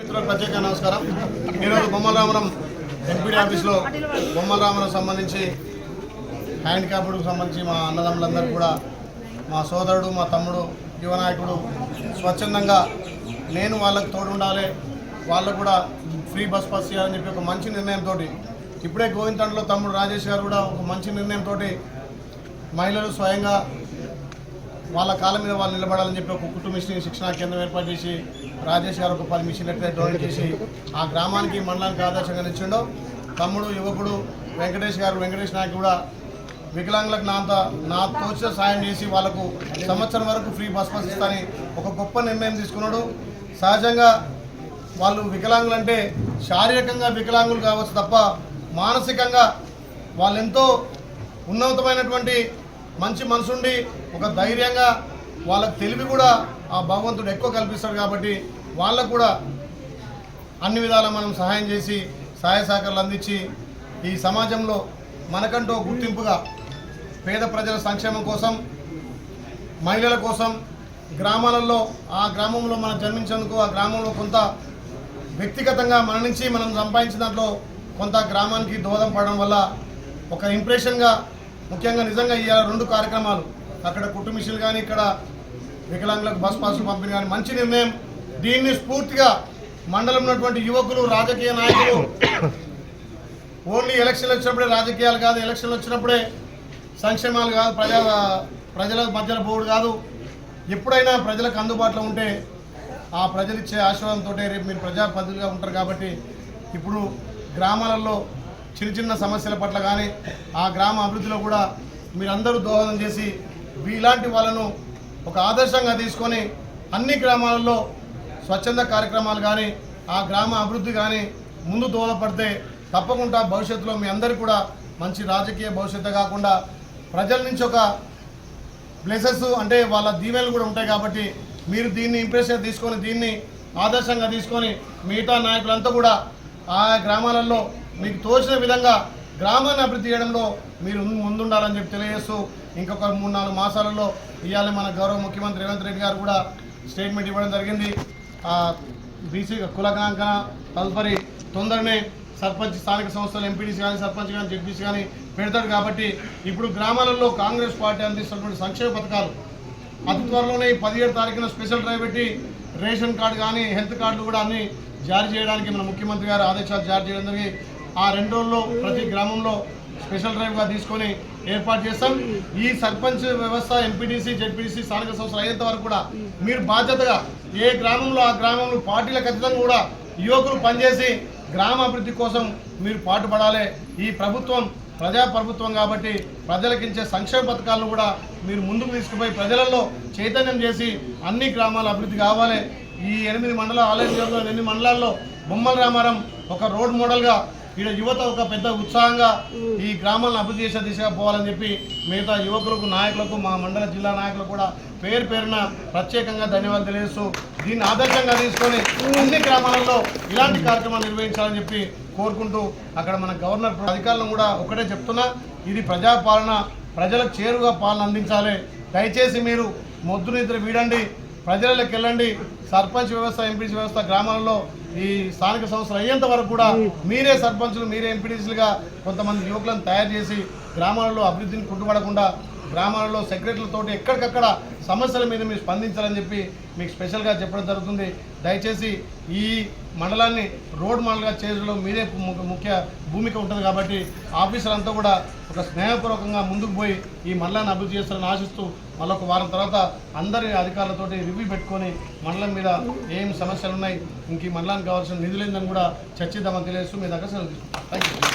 మిత్రులకు ప్రత్యేక నమస్కారం. ఈరోజు బొమ్మలరామరం ఎంపీడీ ఆఫీస్లో బొమ్మలరామరం సంబంధించి హ్యాండిక్యాప్డ్కు సంబంధించి మా అన్నదమ్ములందరూ కూడా మా సోదరుడు మా తమ్ముడు యువనాయకుడు స్వచ్ఛందంగా నేను వాళ్ళకు తోడు ఉండాలి వాళ్ళకు కూడా ఫ్రీ బస్ పాస్ చేయాలని చెప్పి ఒక మంచి నిర్ణయంతో ఇప్పుడే గోవిందంలో తమ్ముడు రాజేష్ గారు కూడా ఒక మంచి నిర్ణయంతో మహిళలు స్వయంగా వాళ్ళ కాళ్ళ మీద వాళ్ళు నిలబడాలని చెప్పి ఒక కుటుంబ మిషన్ శిక్షణా కేంద్రం ఏర్పాటు చేసి రాజేష్ గారు ఒక పది మిషన్ ఎట్లా డొనేట్ చేసి ఆ గ్రామానికి మండలానికి ఆదర్శంగా నిల్చుండో తమ్ముడు యువకుడు వెంకటేష్ గారు వెంకటేష్ నాయక్ కూడా వికలాంగులకు నా అంత నా తోచిన సాయం చేసి వాళ్ళకు సంవత్సరం వరకు ఫ్రీ బస్ పాస్ ఇస్తానని ఒక గొప్ప నిర్ణయం తీసుకున్నాడు. సహజంగా వాళ్ళు వికలాంగులు అంటే శారీరకంగా వికలాంగులు కావచ్చు తప్ప మానసికంగా వాళ్ళెంతో ఉన్నతమైనటువంటి మంచి మనసుండి ఒక ధైర్యంగా వాళ్ళకు తెలివి కూడా ఆ భగవంతుడు ఎక్కువ కల్పిస్తాడు కాబట్టి వాళ్ళకు కూడా అన్ని విధాలా మనం సహాయం చేసి సహాయ సహకారాలు అందించి ఈ సమాజంలో మనకంటూ గుర్తింపుగా పేద ప్రజల సంక్షేమం కోసం మహిళల కోసం గ్రామాలలో ఆ గ్రామంలో మనం జన్మించేందుకు ఆ గ్రామంలో కొంత వ్యక్తిగతంగా మన నుంచి మనం సంపాదించిన దాంట్లో కొంత గ్రామానికి దోహదం పడడం వల్ల ఒక ఇంప్రెషన్గా ముఖ్యంగా నిజంగా ఈ రెండు కార్యక్రమాలు. అక్కడ కుటుంబిషులు కానీ ఇక్కడ వికలాంగులకు బస్ పాసులు పంపిణీ కానీ మంచి నిర్ణయం. దీన్ని స్ఫూర్తిగా మండలం ఉన్నటువంటి యువకులు రాజకీయ నాయకులు ఓన్లీ ఎలక్షన్లు వచ్చినప్పుడే రాజకీయాలు కాదు ఎలక్షన్లు వచ్చినప్పుడే సంక్షేమాలు కాదు ప్రజా ప్రజల మధ్యలో పోవుడు కాదు. ఎప్పుడైనా ప్రజలకు అందుబాటులో ఉంటే ఆ ప్రజలు ఇచ్చే ఆశీర్వాదంతో రేపు మీరు ప్రజాప్రతినిధులుగా ఉంటారు కాబట్టి ఇప్పుడు గ్రామాలలో చిన్న చిన్న సమస్యల పట్ల కానీ ఆ గ్రామ అభివృద్ధిలో కూడా మీరందరూ దోహదం చేసి ఇలాంటి వాళ్ళను ఒక ఆదర్శంగా తీసుకొని అన్ని గ్రామాలలో స్వచ్ఛంద కార్యక్రమాలు కానీ ఆ గ్రామ అభివృద్ధి కానీ ముందు దోహదపడితే తప్పకుండా భవిష్యత్తులో మీ అందరికీ కూడా మంచి రాజకీయ భవిష్యత్తు కాకుండా ప్రజల నుంచి ఒక ప్లేసెస్ అంటే వాళ్ళ దీవెనలు కూడా ఉంటాయి కాబట్టి మీరు దీన్ని ఇంప్రెషన్ తీసుకొని దీన్ని ఆదర్శంగా తీసుకొని మిగతా నాయకులంతా కూడా ఆ గ్రామాలలో మీకు తోచిన విధంగా గ్రామాన్ని అభివృద్ధి చేయడంలో మీరు ముందుండాలని చెప్పి తెలియజేస్తూ ఇంకొక మూడు నాలుగు మాసాలలో ఇవాళ మన గౌరవ ముఖ్యమంత్రి రేవంత్ రెడ్డి గారు కూడా స్టేట్మెంట్ ఇవ్వడం జరిగింది. బీసీ కులకాంక తదుపరి తొందరనే సర్పంచ్ స్థానిక సంస్థలు ఎంపీడీసీ కానీ సర్పంచ్ కానీ జడ్పీసీ కానీ పెడతాడు కాబట్టి ఇప్పుడు గ్రామాలలో కాంగ్రెస్ పార్టీ అందిస్తున్నటువంటి సంక్షేమ పథకాలు అతి త్వరలోనే పదిహేడు తారీఖున స్పెషల్ డ్రైవ్ పెట్టి రేషన్ కార్డు కానీ హెల్త్ కార్డులు కూడా అన్ని జారీ చేయడానికి మన ముఖ్యమంత్రి గారు ఆదేశాలు జారీ చేయడం జరిగి ఆ రెండు రోజుల్లో ప్రతి గ్రామంలో స్పెషల్ డ్రైవ్గా తీసుకొని ఏర్పాటు చేస్తాం. ఈ సర్పంచ్ వ్యవస్థ ఎంపీటీసీ జెడ్పీటీసీ స్థానిక సంస్థలు అయ్యేంత వరకు కూడా మీరు బాధ్యతగా ఏ గ్రామంలో ఆ గ్రామంలో పార్టీల ఖచ్చితంగా కూడా యువకులు పనిచేసి గ్రామాభివృద్ధి కోసం మీరు పాటుపడాలి. ఈ ప్రభుత్వం ప్రజా ప్రభుత్వం కాబట్టి ప్రజలకించే సంక్షేమ పథకాలను కూడా మీరు ముందుకు తీసుకుపోయి ప్రజలలో చైతన్యం చేసి అన్ని గ్రామాల అభివృద్ధి కావాలి. ఈ ఎనిమిది మండల ఆలయ నియోజకవర్గంలో ఎనిమిది మండలాల్లో బొమ్మల రామారం ఒక రోడ్ మోడల్గా ఇక్కడ యువత ఒక పెద్ద ఉత్సాహంగా ఈ గ్రామాలను అభివృద్ధి చేసే దిశగా పోవాలని చెప్పి మిగతా యువకులకు నాయకులకు మా మండల జిల్లా నాయకులకు కూడా పేరు పేరున ప్రత్యేకంగా ధన్యవాదాలు తెలియజేస్తూ దీన్ని ఆదర్శంగా తీసుకొని అన్ని గ్రామాలలో ఇలాంటి కార్యక్రమాలు నిర్వహించాలని చెప్పి కోరుకుంటూ అక్కడ మన గవర్నర్ అధికారులను కూడా ఒకటే చెప్తున్నా ఇది ప్రజాపాలన ప్రజలకు చేరుగా పాలన అందించాలి. దయచేసి మీరు మొద్దు నిద్ర వీడండి. ప్రజలకు వెళ్ళండి సర్పంచ్ వ్యవస్థ ఎంపీడీ వ్యవస్థ గ్రామాలలో ఈ స్థానిక సంస్థలు అయ్యేంత వరకు కూడా మీరే సర్పంచులు మీరే ఎంపీడీసీలుగా కొంతమంది యువకులను తయారు చేసి గ్రామాలలో అభివృద్ధిని కుంటుపడకుండా గ్రామాలలో సెక్రటరీలతోటి ఎక్కడికక్కడ సమస్యల మీద మీరు స్పందించాలని చెప్పి మీకు స్పెషల్గా చెప్పడం జరుగుతుంది. దయచేసి ఈ మండలాన్ని రోడ్ మండలంగా చేయడంలో మీరే ము- ముఖ్య భూమిక ఉంటుంది కాబట్టి ఆఫీసర్లంతా కూడా ఒక స్నేహపూర్వకంగా ముందుకు పోయి ఈ మండలాన్ని అభివృద్ధి చేస్తారని ఆశిస్తూ మళ్ళొక వారం తర్వాత అందరి అధికారులతోటి రివ్యూ పెట్టుకొని మండలం మీద ఏం సమస్యలు ఉన్నాయి ఇంక ఈ మండలానికి కావాల్సిన నిధులు ఏందని కూడా చర్చిద్దామని తెలియజేస్తూ మీ దగ్గర సెలవు తీసుకుంటాం. Thank you